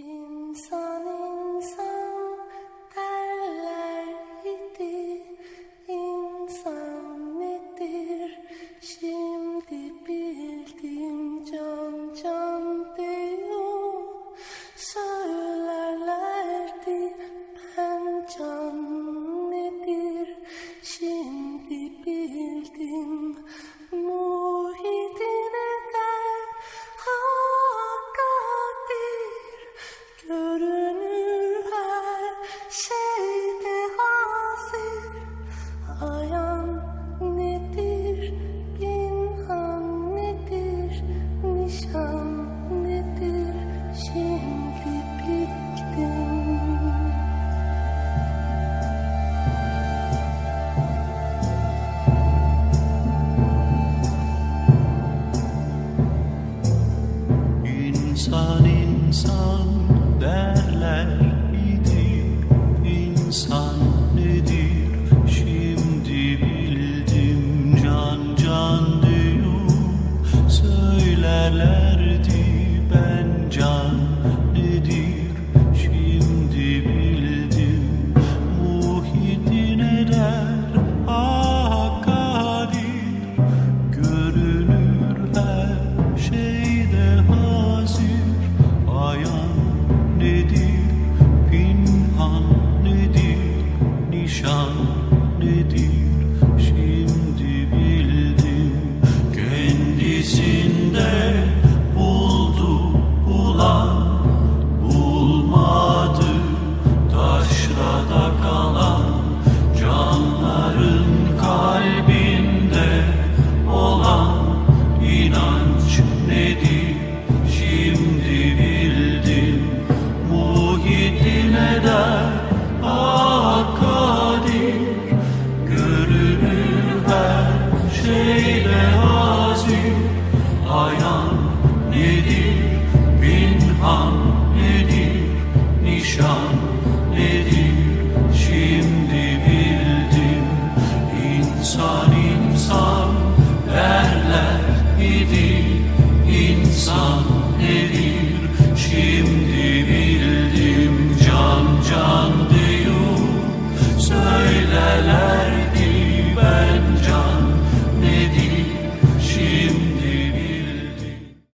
İnsan İnsan insan derler idi İnsan nedir? Şimdi bildim Can can diyor söylerlerdi ben can nedir? söyle hazin Ayan nedir, minhan nedir, nişan nedir? Şimdi bildim insan insan